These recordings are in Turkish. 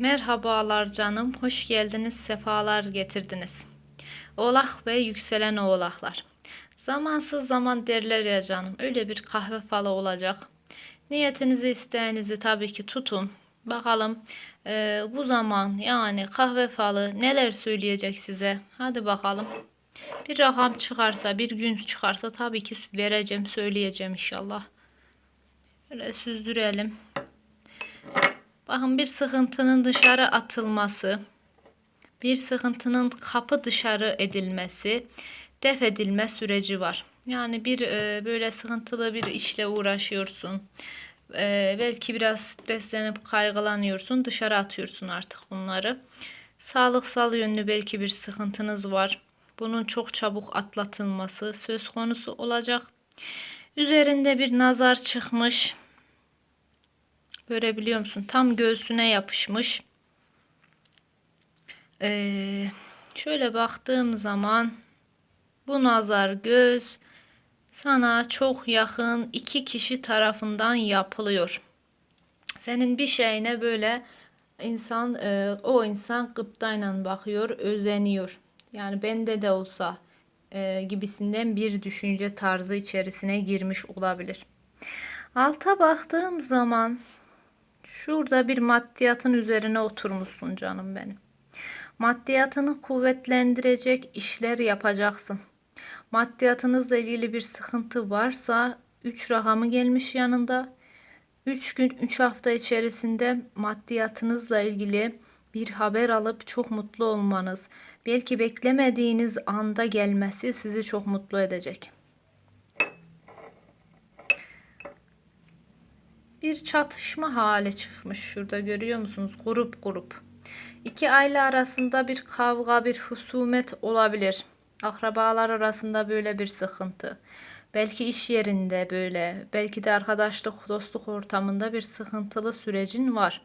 Merhabalar canım, hoş geldiniz, sefalar getirdiniz. Oğlak ve yükselen oğlaklar. Zamansız zaman derler ya canım, öyle bir kahve falı olacak. Niyetinizi, isteğinizi tabii ki tutun. Bakalım eee, bu zaman yani kahve falı neler söyleyecek size. Hadi bakalım. Bir rakam çıkarsa, bir gün çıkarsa tabii ki vereceğim, söyleyeceğim inşallah. Böyle süzdürelim. Bakın bir sıkıntının dışarı atılması, bir sıkıntının kapı dışarı edilmesi, def edilme süreci var. Yani bir e, böyle sıkıntılı bir işle uğraşıyorsun. E, belki biraz streslenip kaygılanıyorsun, dışarı atıyorsun artık bunları. Sağlıksal yönlü belki bir sıkıntınız var. Bunun çok çabuk atlatılması söz konusu olacak. Üzerinde bir nazar çıkmış. Görebiliyor musun? Tam göğsüne yapışmış. Ee, şöyle baktığım zaman bu nazar göz sana çok yakın iki kişi tarafından yapılıyor. Senin bir şeyine böyle insan e, o insan gıptayla bakıyor, özeniyor. Yani bende de olsa e, gibisinden bir düşünce tarzı içerisine girmiş olabilir. Alta baktığım zaman Şurada bir maddiyatın üzerine oturmuşsun canım benim. Maddiyatını kuvvetlendirecek işler yapacaksın. Maddiyatınızla ilgili bir sıkıntı varsa 3 rakamı gelmiş yanında. 3 gün 3 hafta içerisinde maddiyatınızla ilgili bir haber alıp çok mutlu olmanız, belki beklemediğiniz anda gelmesi sizi çok mutlu edecek. Bir çatışma hali çıkmış şurada görüyor musunuz? Grup grup. İki aile arasında bir kavga, bir husumet olabilir. Akrabalar arasında böyle bir sıkıntı. Belki iş yerinde böyle, belki de arkadaşlık, dostluk ortamında bir sıkıntılı sürecin var.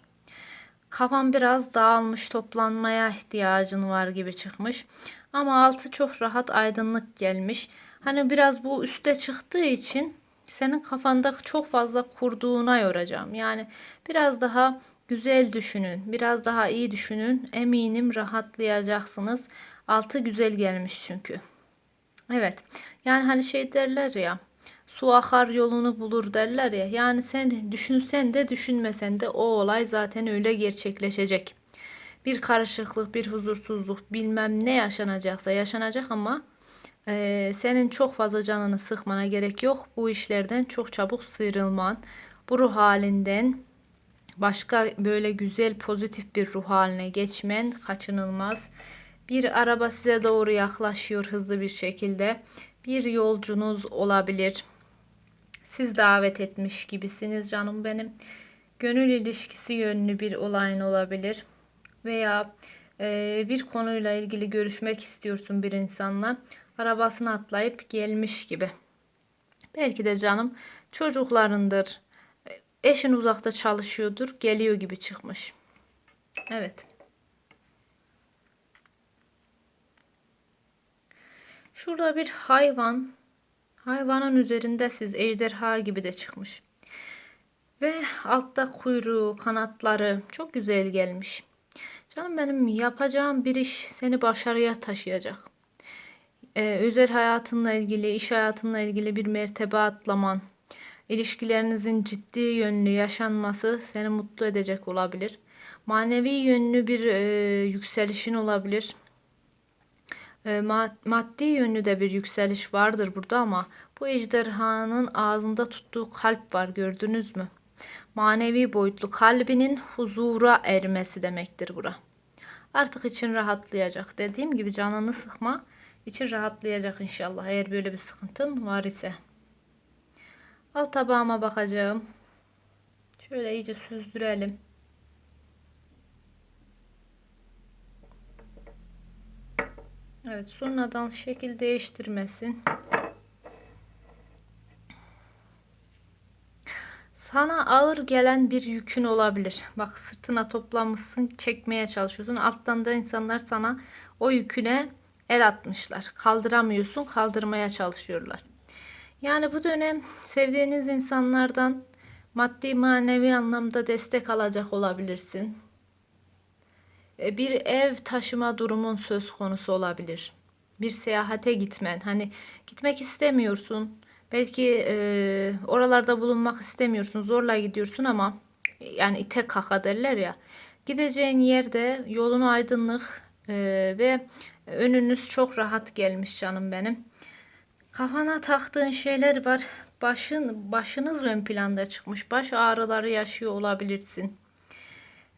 Kafan biraz dağılmış, toplanmaya ihtiyacın var gibi çıkmış. Ama altı çok rahat aydınlık gelmiş. Hani biraz bu üste çıktığı için senin kafanda çok fazla kurduğuna yoracağım. Yani biraz daha güzel düşünün, biraz daha iyi düşünün. Eminim rahatlayacaksınız. Altı güzel gelmiş çünkü. Evet. Yani hani şey derler ya. Su akar yolunu bulur derler ya. Yani sen düşünsen de düşünmesen de o olay zaten öyle gerçekleşecek. Bir karışıklık, bir huzursuzluk, bilmem ne yaşanacaksa yaşanacak ama ee, senin çok fazla canını sıkmana gerek yok. Bu işlerden çok çabuk sıyrılman, bu ruh halinden başka böyle güzel pozitif bir ruh haline geçmen kaçınılmaz. Bir araba size doğru yaklaşıyor hızlı bir şekilde. Bir yolcunuz olabilir. Siz davet etmiş gibisiniz canım benim. Gönül ilişkisi yönlü bir olayın olabilir. Veya e, bir konuyla ilgili görüşmek istiyorsun bir insanla arabasına atlayıp gelmiş gibi. Belki de canım çocuklarındır. Eşin uzakta çalışıyordur. Geliyor gibi çıkmış. Evet. Şurada bir hayvan. Hayvanın üzerinde siz ejderha gibi de çıkmış. Ve altta kuyruğu, kanatları çok güzel gelmiş. Canım benim yapacağım bir iş seni başarıya taşıyacak e, özel hayatınla ilgili, iş hayatınla ilgili bir mertebe atlaman, ilişkilerinizin ciddi yönlü yaşanması seni mutlu edecek olabilir. Manevi yönlü bir e, yükselişin olabilir. E, maddi yönlü de bir yükseliş vardır burada ama bu ejderhanın ağzında tuttuğu kalp var gördünüz mü? Manevi boyutlu kalbinin huzura ermesi demektir bura. Artık için rahatlayacak. Dediğim gibi canını sıkma için rahatlayacak inşallah eğer böyle bir sıkıntın var ise. Alt tabağıma bakacağım. Şöyle iyice süzdürelim. Evet sonradan şekil değiştirmesin. Sana ağır gelen bir yükün olabilir. Bak sırtına toplamışsın, çekmeye çalışıyorsun. Alttan da insanlar sana o yüküne el atmışlar. Kaldıramıyorsun, kaldırmaya çalışıyorlar. Yani bu dönem sevdiğiniz insanlardan maddi manevi anlamda destek alacak olabilirsin. e, bir ev taşıma durumun söz konusu olabilir. Bir seyahate gitmen. Hani gitmek istemiyorsun. Belki e, oralarda bulunmak istemiyorsun. Zorla gidiyorsun ama yani ite kaka derler ya. Gideceğin yerde yolun aydınlık e, ve önünüz çok rahat gelmiş canım benim. Kafana taktığın şeyler var. Başın başınız ön planda çıkmış. Baş ağrıları yaşıyor olabilirsin.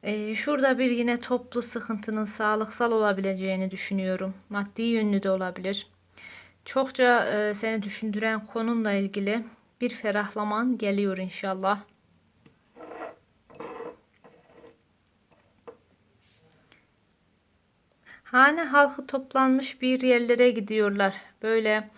Ee, şurada bir yine toplu sıkıntının sağlıksal olabileceğini düşünüyorum. Maddi yönlü de olabilir. Çokça e, seni düşündüren konumla ilgili bir ferahlaman geliyor inşallah. Hane halkı toplanmış bir yerlere gidiyorlar. Böyle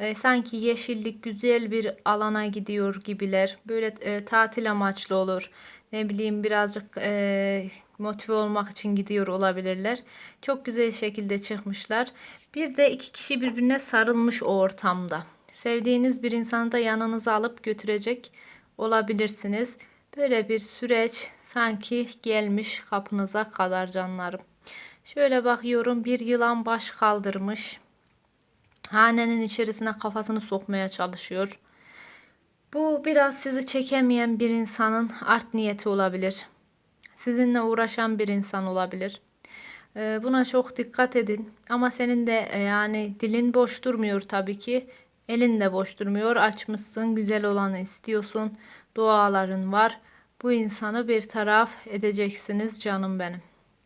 e, sanki yeşillik güzel bir alana gidiyor gibiler. Böyle e, tatil amaçlı olur. Ne bileyim birazcık e, motive olmak için gidiyor olabilirler. Çok güzel şekilde çıkmışlar. Bir de iki kişi birbirine sarılmış o ortamda. Sevdiğiniz bir insanı da yanınıza alıp götürecek olabilirsiniz. Böyle bir süreç sanki gelmiş kapınıza kadar canlarım. Şöyle bakıyorum bir yılan baş kaldırmış. Hanenin içerisine kafasını sokmaya çalışıyor. Bu biraz sizi çekemeyen bir insanın art niyeti olabilir. Sizinle uğraşan bir insan olabilir. Ee, Buna çok dikkat edin. Ama senin de e, yani dilin boş durmuyor tabii ki. Elin de boş durmuyor. Açmışsın, güzel olanı istiyorsun. Duaların var. Bu insanı bir taraf edeceksiniz canım benim.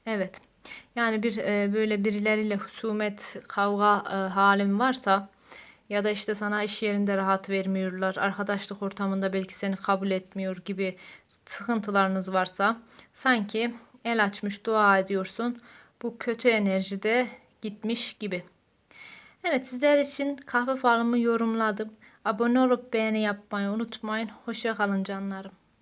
Evet. Yani bir e, böyle birileriyle husumet, kavga e, halin varsa ya da işte sana iş yerinde rahat vermiyorlar, arkadaşlık ortamında belki seni kabul etmiyor gibi sıkıntılarınız varsa sanki el açmış dua ediyorsun. Bu kötü enerji de gitmiş gibi. Evet sizler için kahve falımı yorumladım. Abone olup beğeni yapmayı unutmayın. Hoşça kalın canlarım.